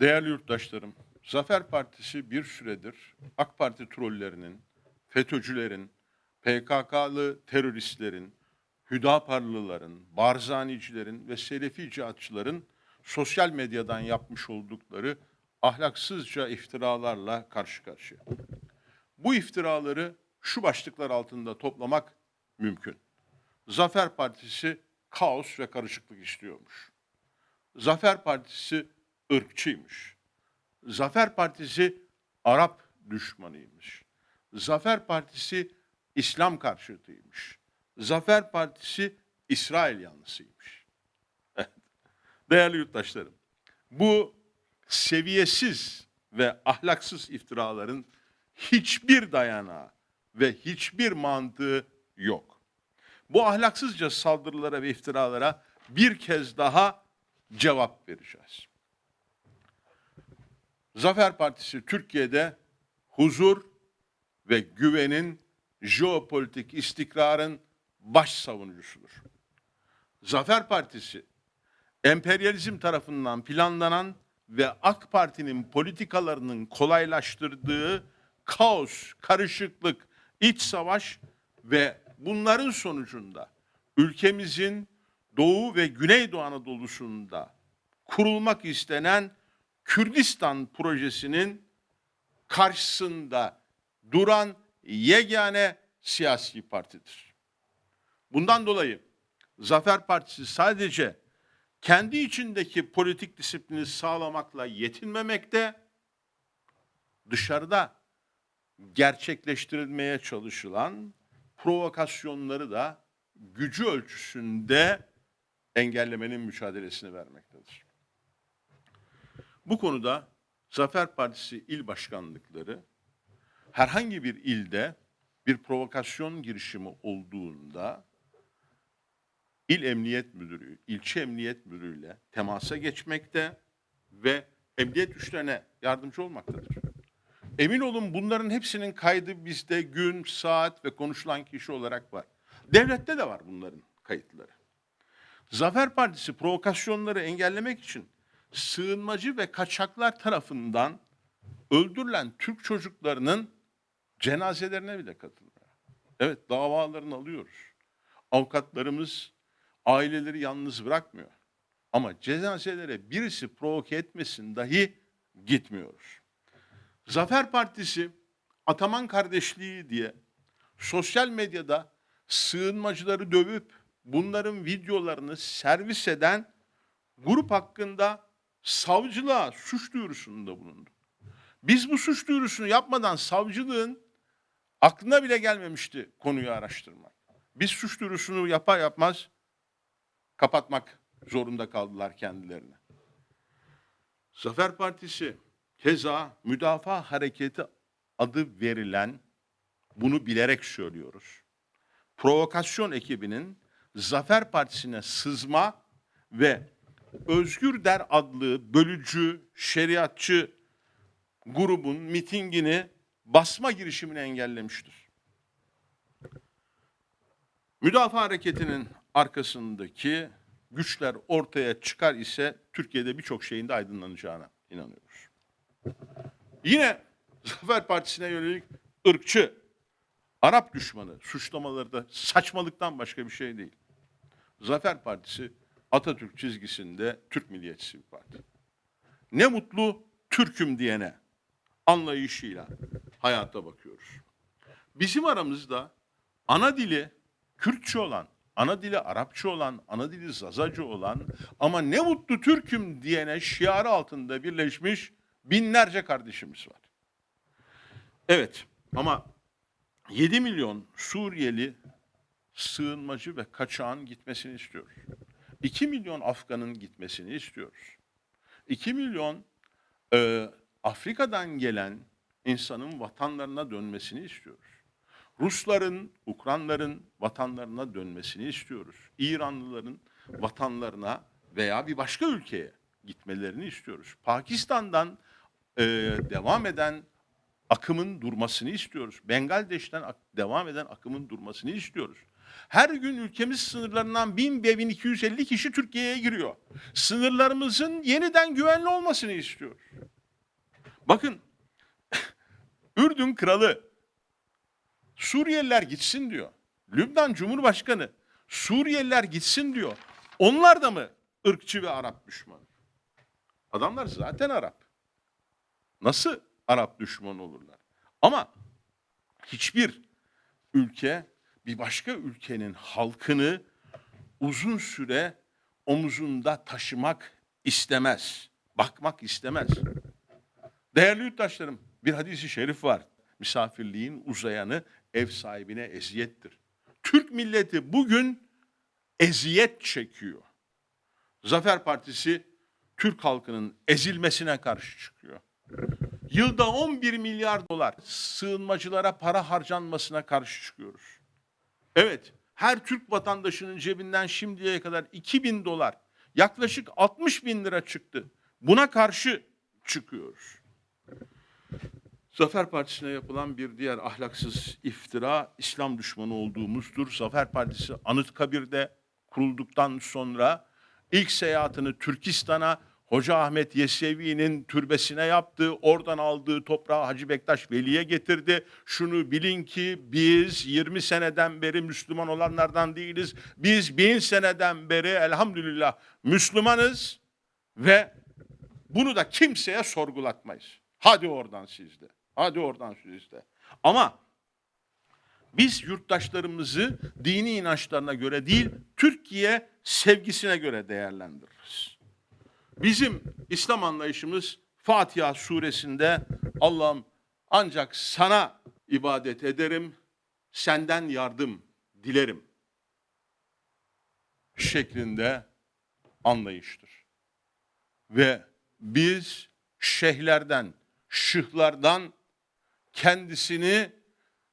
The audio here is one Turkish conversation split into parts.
Değerli yurttaşlarım, Zafer Partisi bir süredir AK Parti trollerinin, FETÖ'cülerin, PKK'lı teröristlerin, Hüdaparlıların, Barzanicilerin ve Selefi cihatçıların sosyal medyadan yapmış oldukları ahlaksızca iftiralarla karşı karşıya. Bu iftiraları şu başlıklar altında toplamak mümkün. Zafer Partisi kaos ve karışıklık istiyormuş. Zafer Partisi ırkçıymış. Zafer Partisi Arap düşmanıymış. Zafer Partisi İslam karşıtıymış. Zafer Partisi İsrail yanlısıymış. Değerli yurttaşlarım, bu seviyesiz ve ahlaksız iftiraların hiçbir dayanağı ve hiçbir mantığı yok. Bu ahlaksızca saldırılara ve iftiralara bir kez daha cevap vereceğiz. Zafer Partisi Türkiye'de huzur ve güvenin, jeopolitik istikrarın baş savunucusudur. Zafer Partisi, emperyalizm tarafından planlanan ve AK Parti'nin politikalarının kolaylaştırdığı kaos, karışıklık, iç savaş ve bunların sonucunda ülkemizin Doğu ve Güneydoğu Anadolu'sunda kurulmak istenen Kürdistan projesinin karşısında duran yegane siyasi partidir. Bundan dolayı Zafer Partisi sadece kendi içindeki politik disiplini sağlamakla yetinmemekte, dışarıda gerçekleştirilmeye çalışılan provokasyonları da gücü ölçüsünde engellemenin mücadelesini vermektedir. Bu konuda Zafer Partisi il başkanlıkları herhangi bir ilde bir provokasyon girişimi olduğunda il emniyet müdürü, ilçe emniyet müdürüyle temasa geçmekte ve emniyet güçlerine yardımcı olmaktadır. Emin olun bunların hepsinin kaydı bizde gün, saat ve konuşulan kişi olarak var. Devlette de var bunların kayıtları. Zafer Partisi provokasyonları engellemek için sığınmacı ve kaçaklar tarafından öldürülen Türk çocuklarının cenazelerine bile katılıyor. Evet davalarını alıyoruz. Avukatlarımız aileleri yalnız bırakmıyor. Ama cenazelere birisi provoke etmesin dahi gitmiyoruz. Zafer Partisi Ataman Kardeşliği diye sosyal medyada sığınmacıları dövüp bunların videolarını servis eden grup hakkında savcılığa suç duyurusunda bulundu. Biz bu suç duyurusunu yapmadan savcılığın aklına bile gelmemişti konuyu araştırmak. Biz suç duyurusunu yapar yapmaz kapatmak zorunda kaldılar kendilerine. Zafer Partisi keza müdafaa hareketi adı verilen bunu bilerek söylüyoruz. Provokasyon ekibinin Zafer Partisi'ne sızma ve Özgür Der adlı bölücü, şeriatçı grubun mitingini basma girişimini engellemiştir. Müdafaa hareketinin arkasındaki güçler ortaya çıkar ise Türkiye'de birçok şeyin de aydınlanacağına inanıyoruz. Yine Zafer Partisi'ne yönelik ırkçı, Arap düşmanı suçlamaları da saçmalıktan başka bir şey değil. Zafer Partisi Atatürk çizgisinde Türk milliyetçisi bir parti. Ne mutlu Türk'üm diyene anlayışıyla hayata bakıyoruz. Bizim aramızda ana dili Kürtçe olan, ana dili Arapça olan, ana dili Zazacı olan ama ne mutlu Türk'üm diyene şiarı altında birleşmiş binlerce kardeşimiz var. Evet ama 7 milyon Suriyeli sığınmacı ve kaçağın gitmesini istiyoruz. 2 milyon Afgan'ın gitmesini istiyoruz. 2 milyon e, Afrika'dan gelen insanın vatanlarına dönmesini istiyoruz. Rusların, Ukranların vatanlarına dönmesini istiyoruz. İranlıların vatanlarına veya bir başka ülkeye gitmelerini istiyoruz. Pakistan'dan e, devam eden akımın durmasını istiyoruz. Bengaldeş'ten devam eden akımın durmasını istiyoruz. Her gün ülkemiz sınırlarından 1000 ve 1250 kişi Türkiye'ye giriyor. Sınırlarımızın yeniden güvenli olmasını istiyor. Bakın Ürdün kralı Suriyeliler gitsin diyor. Lübnan Cumhurbaşkanı Suriyeliler gitsin diyor. Onlar da mı ırkçı ve Arap düşmanı? Adamlar zaten Arap. Nasıl Arap düşmanı olurlar? Ama hiçbir ülke bir başka ülkenin halkını uzun süre omuzunda taşımak istemez. Bakmak istemez. Değerli yurttaşlarım, bir hadisi şerif var. Misafirliğin uzayanı ev sahibine eziyettir. Türk milleti bugün eziyet çekiyor. Zafer Partisi Türk halkının ezilmesine karşı çıkıyor. Yılda 11 milyar dolar sığınmacılara para harcanmasına karşı çıkıyoruz. Evet, her Türk vatandaşının cebinden şimdiye kadar 2000 dolar, yaklaşık 60 bin lira çıktı. Buna karşı çıkıyoruz. Zafer Partisi'ne yapılan bir diğer ahlaksız iftira İslam düşmanı olduğumuzdur. Zafer Partisi Anıtkabir'de kurulduktan sonra ilk seyahatini Türkistan'a Hoca Ahmet Yesevi'nin türbesine yaptı. Oradan aldığı toprağı Hacı Bektaş Veli'ye getirdi. Şunu bilin ki biz 20 seneden beri Müslüman olanlardan değiliz. Biz bin seneden beri elhamdülillah Müslümanız ve bunu da kimseye sorgulatmayız. Hadi oradan sizde. Hadi oradan sizde. Ama biz yurttaşlarımızı dini inançlarına göre değil, Türkiye sevgisine göre değerlendiririz. Bizim İslam anlayışımız Fatiha suresinde Allah'ım ancak sana ibadet ederim, senden yardım dilerim şeklinde anlayıştır. Ve biz şeyhlerden, şıhlardan kendisini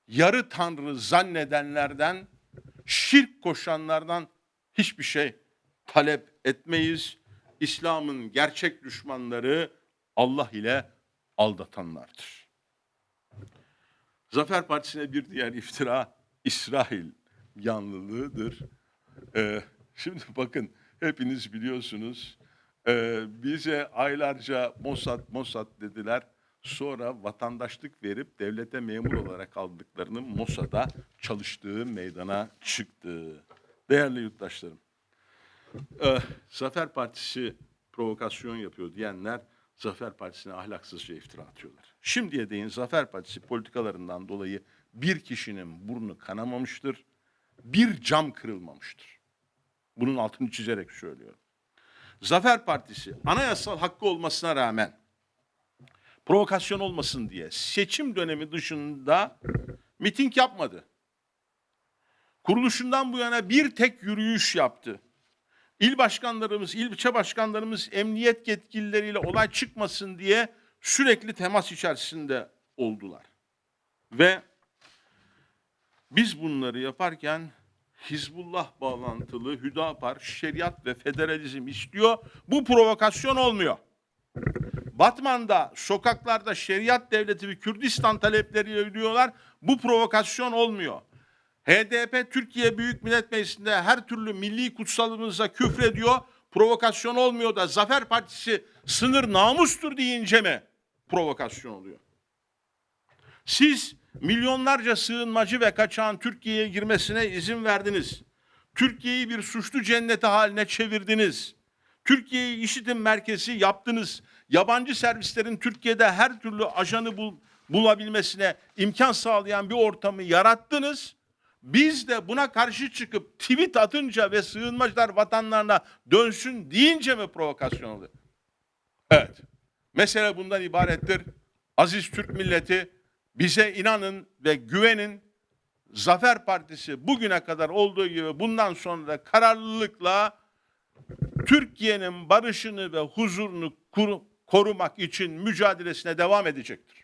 yarı tanrı zannedenlerden, şirk koşanlardan hiçbir şey talep etmeyiz. İslam'ın gerçek düşmanları Allah ile aldatanlardır. Zafer Partisi'ne bir diğer iftira İsrail yanlılığıdır. Ee, şimdi bakın hepiniz biliyorsunuz ee, bize aylarca Mossad Mossad dediler. Sonra vatandaşlık verip devlete memur olarak aldıklarının Mossad'a çalıştığı meydana çıktı. Değerli yurttaşlarım, ee, Zafer Partisi provokasyon yapıyor diyenler Zafer Partisi'ne ahlaksızca iftira atıyorlar. Şimdiye değin Zafer Partisi politikalarından dolayı bir kişinin burnu kanamamıştır, bir cam kırılmamıştır. Bunun altını çizerek söylüyorum. Zafer Partisi anayasal hakkı olmasına rağmen provokasyon olmasın diye seçim dönemi dışında miting yapmadı. Kuruluşundan bu yana bir tek yürüyüş yaptı. İl başkanlarımız, ilçe başkanlarımız emniyet yetkilileriyle olay çıkmasın diye sürekli temas içerisinde oldular. Ve biz bunları yaparken Hizbullah bağlantılı Hüdapar şeriat ve federalizm istiyor. Bu provokasyon olmuyor. Batman'da sokaklarda şeriat devleti ve Kürdistan talepleri yürüyorlar. Bu provokasyon olmuyor. HDP Türkiye Büyük Millet Meclisi'nde her türlü milli kutsalımıza küfrediyor. Provokasyon olmuyor da Zafer Partisi sınır namustur deyince mi provokasyon oluyor? Siz milyonlarca sığınmacı ve kaçağın Türkiye'ye girmesine izin verdiniz. Türkiye'yi bir suçlu cenneti haline çevirdiniz. Türkiye'yi işitim merkezi yaptınız. Yabancı servislerin Türkiye'de her türlü ajanı bul, bulabilmesine imkan sağlayan bir ortamı yarattınız. Biz de buna karşı çıkıp tweet atınca ve sığınmacılar vatanlarına dönsün deyince mi provokasyon oluyor? Evet. Mesele bundan ibarettir. Aziz Türk milleti bize inanın ve güvenin. Zafer Partisi bugüne kadar olduğu gibi bundan sonra da kararlılıkla Türkiye'nin barışını ve huzurunu koru- korumak için mücadelesine devam edecektir.